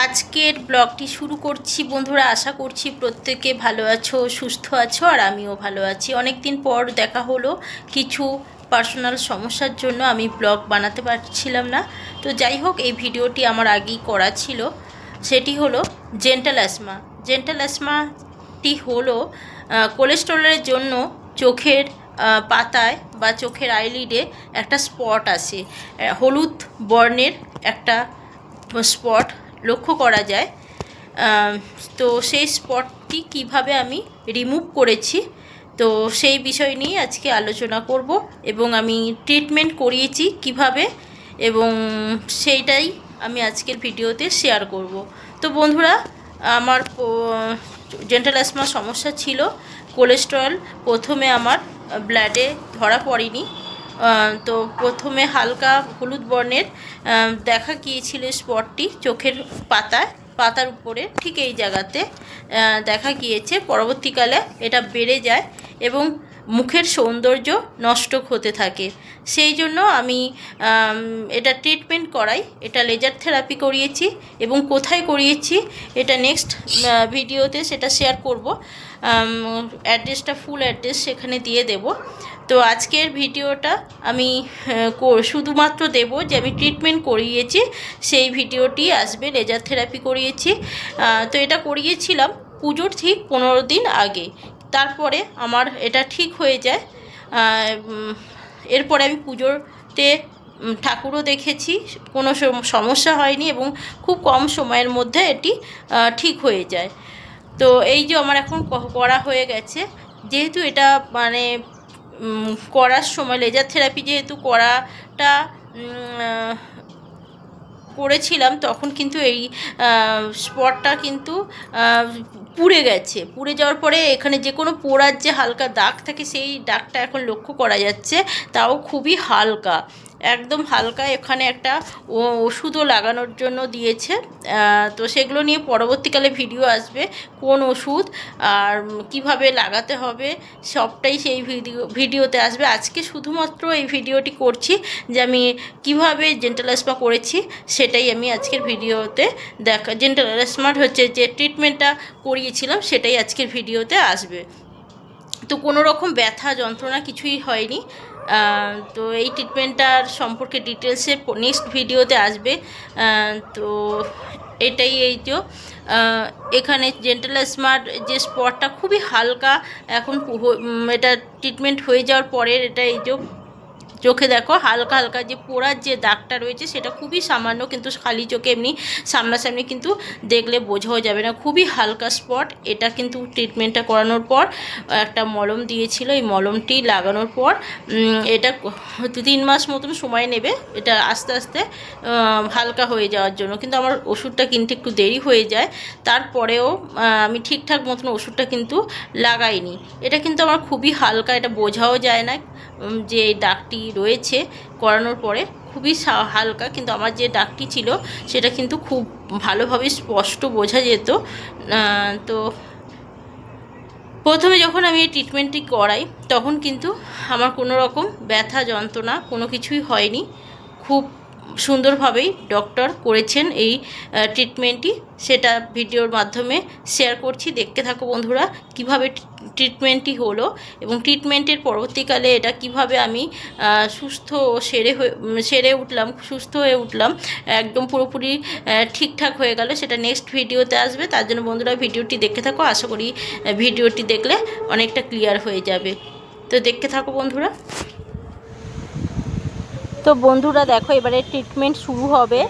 আজকের ব্লগটি শুরু করছি। বন্ধুরা, আশা করছি প্রত্যেকে ভালো আছো, সুস্থ আছো, আর আমিও ভালো আছি। অনেক দিন পর দেখা হলো, কিছু পার্সোনাল সমস্যার জন্য আমি ব্লগ বানাতে পারছিলাম না। তো যাই হোক, এই ভিডিওটি আমার আগেই করা ছিল। সেটি হলো জেন্টাল অ্যাসমা জেন্টাল অ্যাসমাটি হলো কোলেস্টেরলের জন্য চোখের পাতায় বা চোখের আইলিডে একটা স্পট আসে। হলুদ বর্ণের একটা স্পট লক্ষ্য করা যায়। তো সেই স্পটটি কীভাবে আমি রিমুভ করেছি, তো সেই বিষয় নিয়ে আজকে আলোচনা করব এবং আমি ট্রিটমেন্ট করিয়েছি কীভাবে এবং সেইটাই আমি আজকের ভিডিওতে শেয়ার করব। তো বন্ধুরা, আমার জেন্টাল অ্যাসমা সমস্যা ছিল কোলেস্টেরল প্রথমে আমার ব্লাডে ধরা পড়েনি। তো প্রথমে হালকা হলুদ বর্ণের দেখা গিয়েছিল স্পটটি চোখের পাতায়, পাতার উপরে, ঠিক এই জায়গাতে দেখা গিয়েছে। পরবর্তীকালে এটা বেড়ে যায় এবং মুখের সৌন্দর্য নষ্ট হতে থাকে। সেই জন্য আমি এটা ট্রিটমেন্ট করাই, এটা লেজার থেরাপি করিয়েছি এবং কোথায় করিয়েছি, এটা নেক্সট ভিডিওতে সেটা শেয়ার করব। অ্যাড্রেসটা ফুল অ্যাড্রেস সেখানে দিয়ে দেব। তো আজকের ভিডিওটা আমি শুধুমাত্র দেব যে আমি ট্রিটমেন্ট করিয়েছি, সেই ভিডিওটি আসবে লেজার থেরাপি করিয়েছি। তো এটা করিয়েছিলাম পুজোর ঠিক পনেরো দিন আগে। তারপরে আমার এটা ঠিক হয়ে যায়। এরপরে আমি পুজোতে ঠাকুরও দেখেছি, কোনো সমস্যা হয়নি এবং খুব কম সময়ের মধ্যে এটি ঠিক হয়ে যায়। তো এই যে আমার এখন করা হয়ে গেছে, যেহেতু এটা মানে করার সময় লেজার থেরাপি যেহেতু করাটা করেছিলাম, তখন কিন্তু এই স্পটটা কিন্তু পুড়ে গেছে। পুড়ে যাওয়ার পরে এখানে যে কোনো পোড়ার যে হালকা দাগ থাকে, সেই দাগটা এখন লক্ষ্য করা যাচ্ছে। তাও খুবই হালকা। একদম হালকা এখানে একটা ওষুধও লাগানোর জন্য দিয়েছে। তো সেগুলো নিয়ে পরবর্তীকালে ভিডিও আসবে, কোন ওষুধ আর কীভাবে লাগাতে হবে, সবটাই সেই ভিডিও, ভিডিওতে আসবে। আজকে শুধুমাত্র এই ভিডিওটি করছি যে আমি কীভাবে জেন্টাল অ্যাসমা করেছি, সেটাই আমি আজকের ভিডিওতে দেখা জেন্টাল অ্যাসমার হচ্ছে যে ট্রিটমেন্টটা করিয়েছিলাম, সেটাই আজকের ভিডিওতে আসবে। তো কোনো রকম ব্যথা, যন্ত্রণা কিছুই হয়নি। তো এই ট্রিটমেন্টটার সম্পর্কে ডিটেলসে নেক্সট ভিডিওতে আসবে। তো এটাই এই তো। এখানে জেন্টাল স্মার্ট যে স্পটটা খুবই হালকা, এখন এটা ট্রিটমেন্ট হয়ে যাওয়ার পরের এটা এই যে চোখে দেখো, হালকা হালকা যে পোড়ার যে দাগটা রয়েছে সেটা খুবই সামান্য কিন্তু খালি চোখে এমনি সামনাসামনি কিন্তু দেখলে বোঝাও যাবে না। খুবই হালকা স্পট এটা কিন্তু ট্রিটমেন্টটা করানোর পর, একটা মলম দিয়েছিল, এই মলমটি লাগানোর পর এটা তিন মাস মতন সময় নেবে, এটা আস্তে আস্তে হালকা হয়ে যাওয়ার জন্য। কিন্তু আমার ওষুধটা কিনতে একটু দেরি হয়ে যায়, তারপরেও আমি ঠিকঠাক মতন ওষুধটা কিন্তু লাগাইনি। এটা কিন্তু আমার খুবই হালকা, এটা বোঝাও যায় না। যে দাগটি রয়েছে করানোর পরে খুবই হালকা, কিন্তু আমার যে দাগটি ছিল সেটা কিন্তু খুব ভালোভাবে স্পষ্ট বোঝা যেত। তো প্রথমে যখন আমি এই ট্রিটমেন্টটি করাই, তখন কিন্তু আমার কোনো রকম ব্যথা, যন্ত্রণা কোনো কিছুই হয়নি। খুব সুন্দরভাবেই ডক্টর করেছেন এই ট্রিটমেন্টটি সেটা ভিডিওর মাধ্যমে শেয়ার করছি। দেখতে থাকো বন্ধুরা, কীভাবে ট্রিটমেন্টটি হলো এবং ট্রিটমেন্টের পরবর্তীকালে এটা কীভাবে আমি সুস্থ ও সেরে হয়ে সেরে উঠলাম, সুস্থ হয়ে উঠলাম, একদম পুরোপুরি ঠিকঠাক হয়ে গেল। সেটা নেক্সট ভিডিওতে আসবে। তার জন্য বন্ধুরা ভিডিওটি দেখতে থাকো। আশা করি ভিডিওটি দেখলে অনেকটা ক্লিয়ার হয়ে যাবে। তো দেখতে থাকো বন্ধুরা। তো বন্ধুরা দেখো, এবারে ট্রিটমেন্ট শুরু হবে।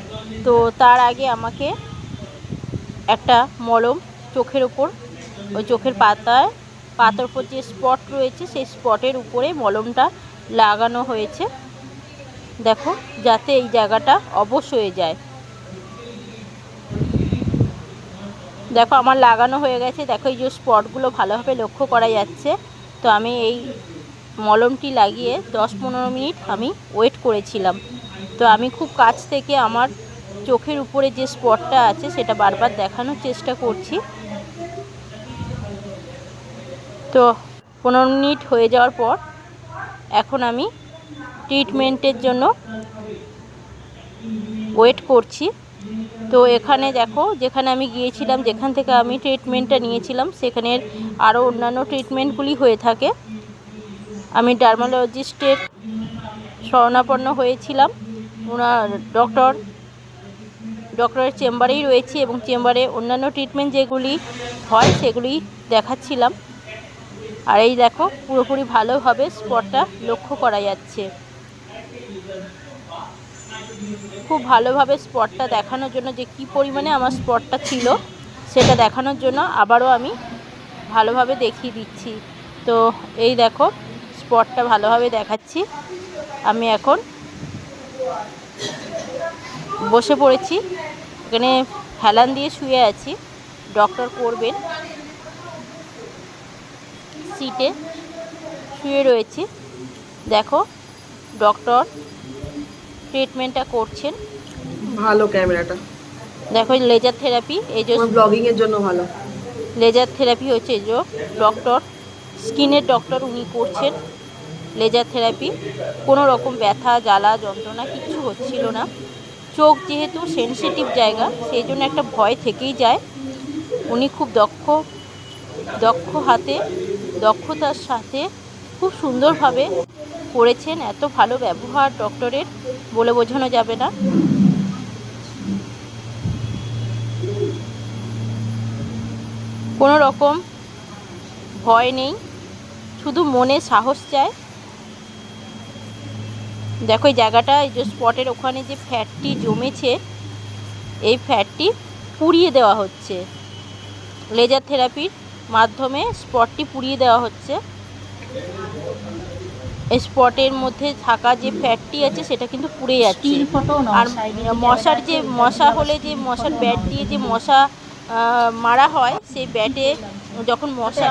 তো তার আগে আমাকে একটা মলম চোখের ওপর, ওই চোখের পাতায়, পাতার উপর যে স্পট রয়েছে, সেই স্পটের উপরে মলমটা লাগানো হয়েছে। দেখো, যাতে এই জায়গাটা অবশ হয়ে যায়। দেখো, আমার লাগানো হয়ে গেছে। দেখো, এই যে স্পটগুলো ভালোভাবে লক্ষ্য করা যাচ্ছে। তো আমি এই মলমটি লাগিয়ে দশ পনেরো মিনিট আমি ওয়েট করেছিলাম। তো আমি খুব কাছ থেকে আমার চোখের উপরে যে স্পটটা আছে সেটা বারবার দেখানোর চেষ্টা করছি। তো পনেরো মিনিট হয়ে যাওয়ার পর এখন আমি ট্রিটমেন্টের জন্য ওয়েট করছি। তো এখানে দেখো, যেখানে আমি গিয়েছিলাম, যেখান থেকে আমি ট্রিটমেন্টটা নিয়েছিলাম, সেখানের আরও অন্যান্য ট্রিটমেন্টগুলি হয়ে থাকে। আমি ডার্মালজিস্টের শরণাপন্ন হয়েছিলাম। ওনার ডক্টর, ডক্টরের চেম্বারেই রয়েছি এবং চেম্বারে অন্যান্য ট্রিটমেন্ট যেগুলি হয় সেগুলি দেখাচ্ছিলাম। আর এই দেখো, পুরোপুরি ভালোভাবে স্পটটা লক্ষ্য করা যাচ্ছে। খুব ভালোভাবে স্পটটা দেখানোর জন্য যে কী পরিমাণে আমার স্পটটা ছিল, সেটা দেখানোর জন্য আবারও আমি ভালোভাবে দেখিয়ে দিচ্ছি। তো এই দেখো স্পটটা ভালোভাবে দেখাচ্ছি। আমি এখন বসে পড়েছি। এখানে হেলান দিয়ে শুয়ে আছি। ডক্টর করবেন। সিটে শুয়ে রয়েছি। দেখো ডক্টর ট্রিটমেন্টটা করছেন। ভালো ক্যামেরাটা। দেখো লেজার থেরাপি এই যে ব্লগিং এর জন্য ভালো। লেজার থেরাপি হচ্ছে এই যে ডক্টর স্কিনের ডক্টর উনি করছেন। লেজার থেরাপি কোনো রকম ব্যথা, জ্বালা, যন্ত্রণা কিচ্ছু হচ্ছিল না। চোখ যেহেতু সেনসিটিভ জায়গা, সেই জন্য একটা ভয় থেকেই যায়। উনি খুব দক্ষ দক্ষ হাতে, দক্ষতার সাথে খুব সুন্দরভাবে করেছেন। এত ভালো ব্যবহার ডক্টরের বলে বোঝানো যাবে না। কোনো রকম ভয় নেই। শুধু মনে সাহস চায়। দেখো এই জায়গাটা এই যে স্পটের ওখানে যে ফ্যাটটি জমেছে এই ফ্যাটটি পুড়িয়ে দেওয়া হচ্ছে। লেজার থেরাপির মাধ্যমে স্পটটি পুড়িয়ে দেওয়া হচ্ছে। এই স্পটের মধ্যে থাকা যে ফ্যাটটি আছে সেটা কিন্তু পুড়ে যাচ্ছে। আর মশার যে মশা হলে যে মশার ব্যাট দিয়ে যে মশা মারা হয় সেই ব্যাটে যখন মশা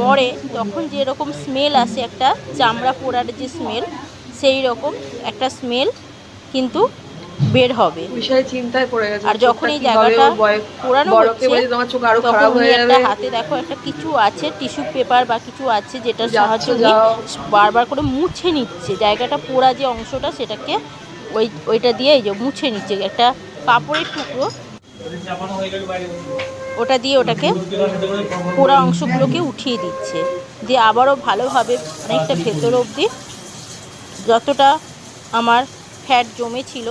মরে তখন যেরকম স্মেল আসে একটা চামড়া পোড়ার যে স্মেল সেই রকম একটা স্মেল কিন্তু বের হবে। বিষয়ে চিন্তায় পড়ে গেছে। আর যখন এই জায়গাটা বড়কে হচ্ছে বলে তোমার চোখ আরও তখন হয়ে একটা যাবে। হাতে দেখো একটা কিছু আছে টিস্যু পেপার বা কিছু আছে যাচ্ছ, সাহায্যে বারবার করে মুছে নিচ্ছে। জায়গাটা পোড়া যে অংশটা সেটাকে ওই ওইটা দিয়ে এই যে মুছে নিচ্ছে। একটা কাপড়ের টুকরো। ওটা দিয়ে ওটাকে পোড়া অংশগুলোকে উঠিয়ে দিচ্ছে। দিয়ে আবারও ভালোভাবে অনেকটা ভেতর অবধি যতটা আমার ফ্যাট জমেছিল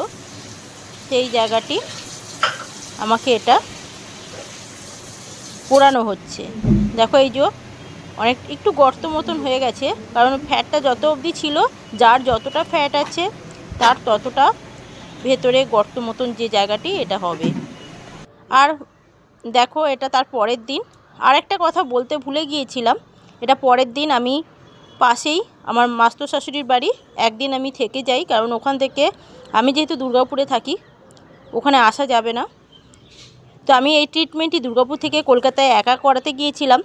সেই জায়গাটি আমাকে এটা পোড়ানো হচ্ছে। দেখো এই যে অনেক, একটু গর্ত মতন হয়ে গেছে, কারণ ফ্যাটটা যত অবধি ছিল, যার যতটা ফ্যাট আছে, তার ততটা ভেতরে গর্ত মতন যে জায়গাটি, এটা হবে। আর দেখো, এটা তার পরের দিন। আর একটা কথা বলতে ভুলে গিয়েছিলাম, এটা পরের দিন আমি পাশেই আমার মাস্তো শাশুড়ির বাড়ি। একদিন আমি থেকে যাই, কারণ ওখান থেকে আমি যেহেতু দুর্গাপুরে থাকি, ওখানে আসা যাবে না। তো আমি এই ট্রিটমেন্টটি দুর্গাপুর থেকে কলকাতায় একা করাতে গিয়েছিলাম।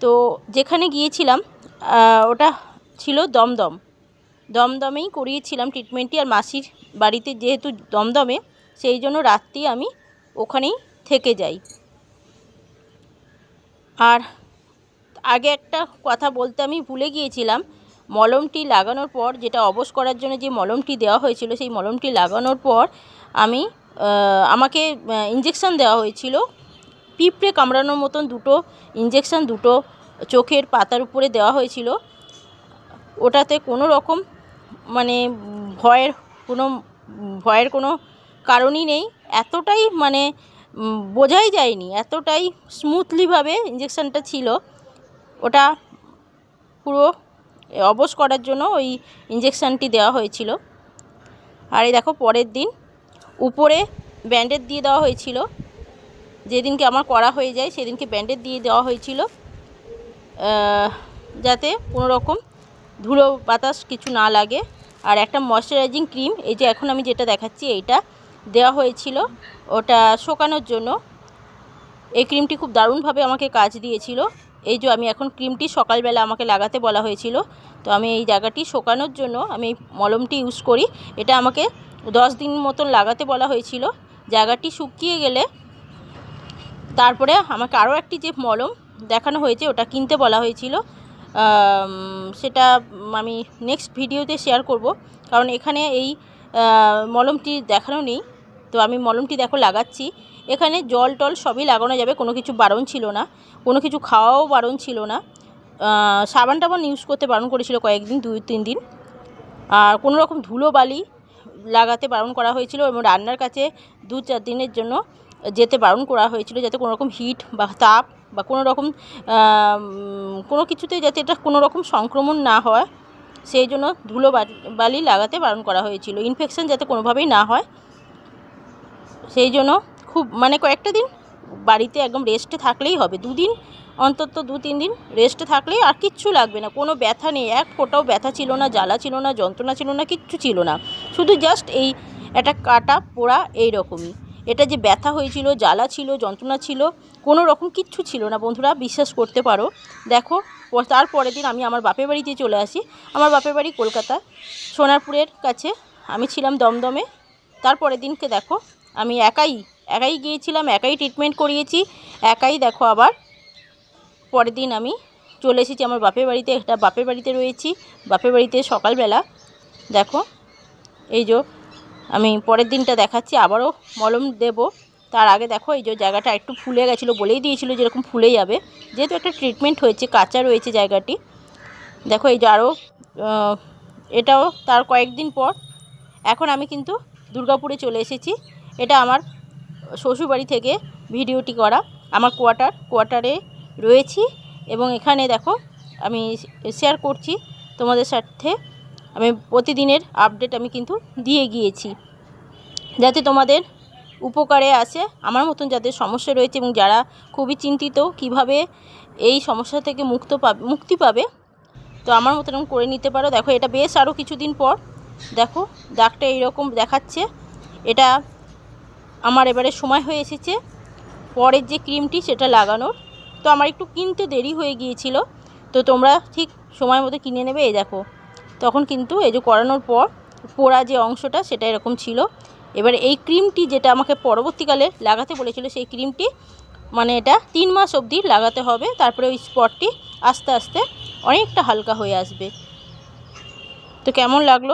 তো যেখানে গিয়েছিলাম ওটা ছিল দমদম। দমদমেই করিয়েছিলাম ট্রিটমেন্টটি আর মাসির বাড়িতে যেহেতু দমদমে, সেই জন্য রাত্রি আমি ওখানেই থেকে যাই। আর আগে একটা কথা বলতে আমি ভুলে গিয়েছিলাম। মলমটি লাগানোর পর যেটা অবশ করার জন্য যে মলমটি দেওয়া হয়েছিল, সেই মলমটি লাগানোর পর আমি আমাকে ইঞ্জেকশান দেওয়া হয়েছিল। পিঁপড়ে কামড়ানোর মতন দুটো ইঞ্জেকশান দুটো চোখের পাতার উপরে দেওয়া হয়েছিল। ওটাতে কোনো রকম মানে ভয়ের কোনো ভয়ের কোনো কারণই নেই। এতটাই মানে বোঝাই যায়নি। এতটাই স্মুথলিভাবে ইঞ্জেকশানটা ছিল। ওটা পুরো অবশ করার জন্য ওই ইঞ্জেকশানটি দেওয়া হয়েছিল। আর এই দেখো পরের দিন উপরে ব্যান্ডেড দিয়ে দেওয়া হয়েছিল। যেদিনকে আমার করা হয়ে যায় সেদিনকে ব্যান্ডেড দিয়ে দেওয়া হয়েছিল। যাতে কোনো রকম ধুলো বাতাস কিছু না লাগে। আর একটা ময়শ্চারাইজিং ক্রিম এই যে এখন আমি যেটা দেখাচ্ছি এইটা দেওয়া হয়েছিল। ওটা শোকানোর জন্য। এই ক্রিমটি খুব দারুণভাবে আমাকে কাজ দিয়েছিল। এই যে আমি এখন ক্রিমটি সকালবেলা আমাকে লাগাতে বলা হয়েছিল, তো আমি এই জায়গাটি শোকানোর জন্য আমি মলমটি ইউজ করি। এটা আমাকে দশ দিন মতন লাগাতে বলা হয়েছিল। জায়গাটি শুকিয়ে গেলে তারপরে আমাকে আরও একটি যে মলম দেখানো হয়েছে, ওটা কিনতে বলা হয়েছিল। সেটা আমি নেক্সট ভিডিওতে শেয়ার করব, কারণ এখানে এই মলমটি দেখানো নেই। তো আমি মলমটি দেখো লাগাচ্ছি। এখানে জল টল সবই লাগানো যাবে, কোনো কিছু বারণ ছিল না, কোনো কিছু খাওয়াও বারণ ছিল না। সাবান টাবান ইউজ করতে বারণ করেছিল কয়েকদিন, দুই, তিন দিন। আর কোনো রকম ধুলো বালি লাগাতে বারণ করা হয়েছিল এবং রান্নার কাছে দু চার দিনের জন্য যেতে বারণ করা হয়েছিল যাতে কোনো রকম হিট বা তাপ বা কোনো রকম কোনো কিছুতে যাতে এটা কোনো রকম সংক্রমণ না হয়, সেই জন্য ধুলো বালি লাগাতে বারণ করা হয়েছিল। ইনফেকশন যাতে কোনোভাবেই না হয়, সেই জন্য খুব মানে কয়েকটা দিন বাড়িতে একদম রেস্টে থাকলেই হবে। দুদিন, অন্তত দু, তিন দিন রেস্টে থাকলেই আর কিচ্ছু লাগবে না। কোনো ব্যথা নেই। এক ফোঁটাও ব্যথা ছিল না, জ্বালা ছিল না, যন্ত্রণা ছিল না, কিচ্ছু ছিল না। শুধু জাস্ট এই একটা কাটা পোড়া এই রকমই এটা যে ব্যথা হয়েছিল, জ্বালা ছিল, যন্ত্রণা ছিল, কোনো রকম কিচ্ছু ছিল না। বন্ধুরা, বিশ্বাস করতে পারো। দেখো প- তার পরের দিন আমি আমার বাপের বাড়িতে চলে আসি। আমার বাপের বাড়ি কলকাতা, সোনারপুরের কাছে। আমি ছিলাম দমদমে। তারপরের দিনকে দেখো, আমি একাই একাই গিয়েছিলাম, একাই ট্রিটমেন্ট করিয়েছি, একাই দেখো আবার পরের দিন আমি চলে এসেছি আমার বাপের বাড়িতে, একটা বাপের বাড়িতে রয়েছি, বাপের বাড়িতে সকালবেলা। দেখো, এই যে আমি পরের দিনটা দেখাচ্ছি, আবারও মলম দেব। তার আগে দেখো, এই যে জায়গাটা একটু ফুলে গেছিল, বলেই দিয়েছিল যেরকম ফুলে যাবে। যেহেতু একটা ট্রিটমেন্ট হয়েছে, কাঁচা রয়েছে জায়গাটি। দেখো, এই যে আরও এটাও তার কয়েকদিন পর। এখন আমি কিন্তু দুর্গাপুরে চলে এসেছি। এটা আমার শ্বশুরবাড়ি থেকে ভিডিওটি করা। আমার কোয়ার্টার, কোয়ার্টারে রয়েছি এবং এখানে দেখো আমি শেয়ার করছি তোমাদের সাথে। আমি প্রতিদিনের আপডেট আমি কিন্তু দিয়ে গিয়েছি। যাতে তোমাদের উপকারে আসে, আমার মতন যাদের সমস্যা রয়েছে এবং যারা খুবই চিন্তিত কীভাবে এই সমস্যা থেকে মুক্ত পাবে মুক্তি পাবে, তো আমার মতন করে নিতে পারো। দেখো এটা বেশ আরও কিছুদিন পর, দেখো, দাগটা এইরকম দেখাচ্ছে। এটা আমার এবারে সময় হয়ে এসেছে। পরের যে ক্রিমটি, সেটা লাগানোর। তো আমার একটু কিনতে দেরি হয়ে গিয়েছিল। তো তোমরা ঠিক সময় মতো কিনে নেবে, এই দেখো। তখন কিন্তু এই যে করানোর পর, পোড়া যে অংশটা, সেটা এরকম ছিল। এবার এই ক্রিমটি যেটা আমাকে পরবর্তীকালে লাগাতে বলেছিল, সেই ক্রিমটি মানে এটা তিন মাস অবধি লাগাতে হবে। তারপরে ওই স্পটটি আস্তে আস্তে অনেকটা হালকা হয়ে আসবে। তো কেমন লাগল?